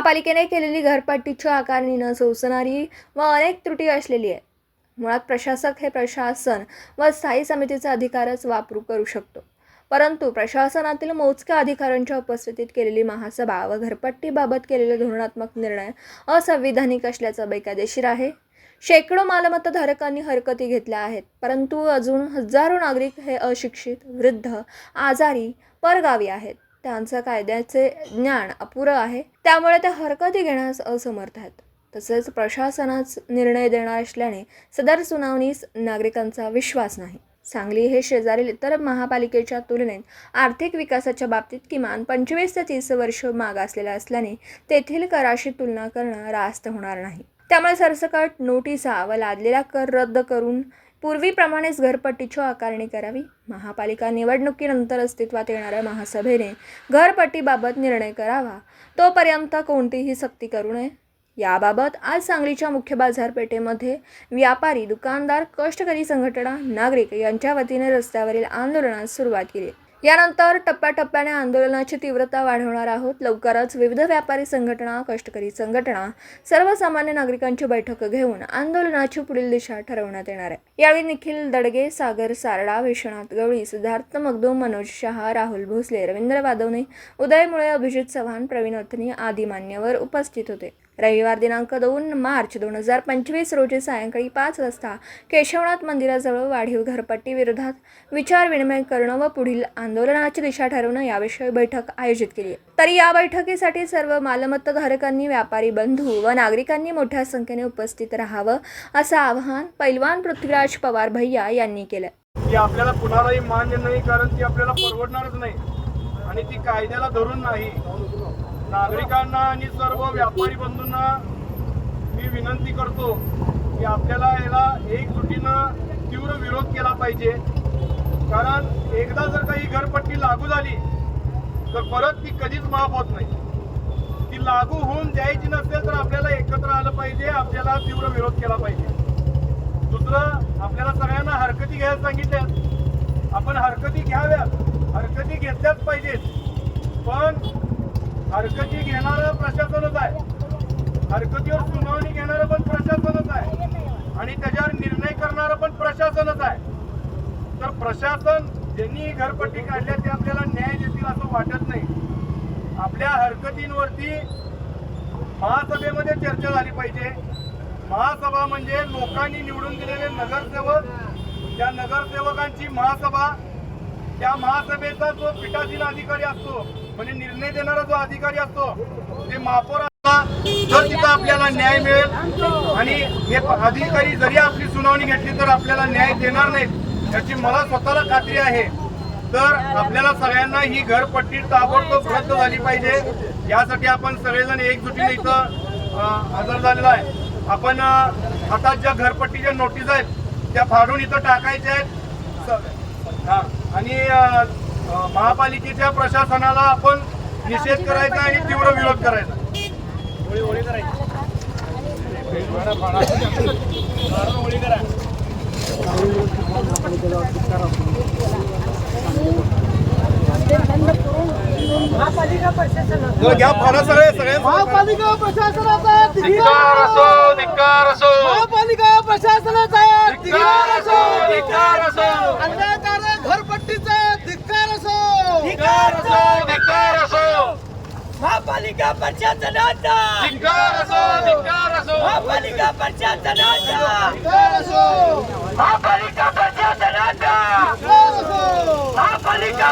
महापालिकेने केलेली घरपट्टीच्या आकारणी न सोसणारी व अनेक त्रुटी असलेली आहे. मुळात प्रशासक हे प्रशासन व स्थायी समितीचा अधिकारच वापरू करू शकतो. परंतु प्रशासनातील मोजक्या अधिकाऱ्यांच्या उपस्थितीत केलेली महासभा व घरपट्टीबाबत केलेले धोरणात्मक निर्णय असंविधानिक असल्याचा बेकायदेशीर आहे. शेकडो मालमत्ताधारकांनी हरकती घेतल्या आहेत परंतु अजून हजारो नागरिक हे अशिक्षित वृद्ध आजारी परगावी आहेत. त्यांचं कायद्याचे ज्ञान अपुरं आहे. त्यामुळे ते हरकती घेण्यास असमर्थ आहेत. तसेच प्रशासनाच निर्णय देणार असल्याने सदर सुनावणीस नागरिकांचा विश्वास नाही. सांगली हे शेजारील इतर महापालिकेच्या तुलनेत आर्थिक विकासाच्या बाबतीत किमान पंचवीस ते तीस वर्ष मागासलेलं असल्याने तेथील कराशी तुलना करणं रास्त होणार नाही. त्यामुळे सरसकट नोटिसा व लादलेला कर रद्द करून पूर्वीप्रमाणेच घरपट्टीची आकारणी करावी. महापालिका निवडणुकीनंतर अस्तित्वात येणाऱ्या महासभेने घरपट्टीबाबत निर्णय करावा. तोपर्यंत कोणतीही सक्ती करू नये. याबाबत आज सांगलीच्या मुख्य बाजारपेठेमध्ये व्यापारी दुकानदार कष्टकरी संघटना नागरिक यांच्या वतीने रस्त्यावरील आंदोलनास सुरुवात केली. यानंतर टप्प्याटप्प्याने आंदोलनाची तीव्रता वाढवणार आहोत. लवकरच विविध व्यापारी संघटना कष्टकरी संघटना सर्वसामान्य नागरिकांची बैठक घेऊन आंदोलनाची पुढील दिशा ठरवण्यात येणार आहे. यावेळी निखिल दडगे सागर सारडा विश्वनाथ गवळी सिद्धार्थ मगदूम मनोज शहा राहुल भोसले रवींद्र वादवणे उदय मुळे अभिजित चव्हाण प्रवीण अथनी आदी मान्यवर उपस्थित होते. रविवार दिनांक दोन मार्च दोन हजार पंचवीस रोजी सायंकाळी पाच वाजता केशवनाथ मंदिराजवळ वाढीव घरपट्टी विरोधात विचार विनिमय करणं व पुढील आंदोलनाची दिशा ठरवणं याविषयी बैठक आयोजित केली. तर तरी या बैठकीसाठी सर्व मालमत्ताधारकांनी व्यापारी बंधू व नागरिकांनी मोठ्या संख्येने उपस्थित राहावं असं आवाहन पैलवान पृथ्वीराज पवार भैया यांनी केलं. ती आपल्याला कुणालाही मान्य नाही कारण ती आपल्याला परवडणारच नाही आणि ती कायद्याला धरून नाही. नागरिकांना आणि सर्व व्यापारी बंधूंना मी विनंती करतो की आपल्याला याला एकजुटीनं तीव्र विरोध केला पाहिजे. कारण एकदा जर काही घरपट्टी लागू झाली तर परत ती कधीच माफ होत नाही. ती लागू होऊन द्यायची नसेल तर आपल्याला एकत्र आलं पाहिजे आपल्याला तीव्र विरोध केला पाहिजे. दुसरं आपल्याला सगळ्यांना हरकती घ्यायला सांगितल्या आपण हरकती घ्याव्यात हरकती घेतल्याच पाहिजेत. पण हरकती घेणारं प्रशासनच आहे. हरकतीवर सुनावणी घेणारं पण प्रशासनच आहे. आणि त्याच्यावर निर्णय करणारं पण प्रशासनच आहे. तर प्रशासन ज्यांनी ही घरपट्टी काढल्या ते आपल्याला न्याय देतील असं वाटत नाही. आपल्या हरकतींवरती महासभेमध्ये चर्चा झाली पाहिजे. महासभा म्हणजे लोकांनी निवडून दिलेले नगरसेवक. त्या नगरसेवकांची महासभा त्या महासभेचा जो पीठासीन अधिकारी असतो म्हणजे निर्णय देणारा जो अधिकारी असतो ते महापौर असला तर तिथं आपल्याला न्याय मिळेल आणि हे अधिकारी जरी आपली सुनावणी घेतली तर आपल्याला न्याय देणार नाहीत याची मला स्वतःला खात्री आहे तर आपल्याला सगळ्यांना ही घरपट्टी ताबडतोब रद्द झाली पाहिजे. यासाठी आपण सगळेजण एकजुटीने इथं हजर झालेला आहे. आपण आता ज्या घरपट्टीच्या नोटीस आहेत त्या फाडून इथं टाकायच्या आहेत. हा. आणि महापालिकेच्या प्रशासनाला आपण निषेध करायचा आणि तीव्र विरोध करायचा. महापालिका प्रशासनाचा जरा घ्या फाडा सगळे सगळे. महापालिका प्रशासनाचा धिक्कार असो धिक्कार असो. महापालिका प्रशासनाचा धिक्कार असो धिक्कार असो अन्यायकारक घरपट्टीचा धिक्कार असो धिक्कार असो धिक्कार असो महापालिका प्रशासनाचा महापालिका प्रशासनाचा महापालिका प्रशासनाचा महापालिका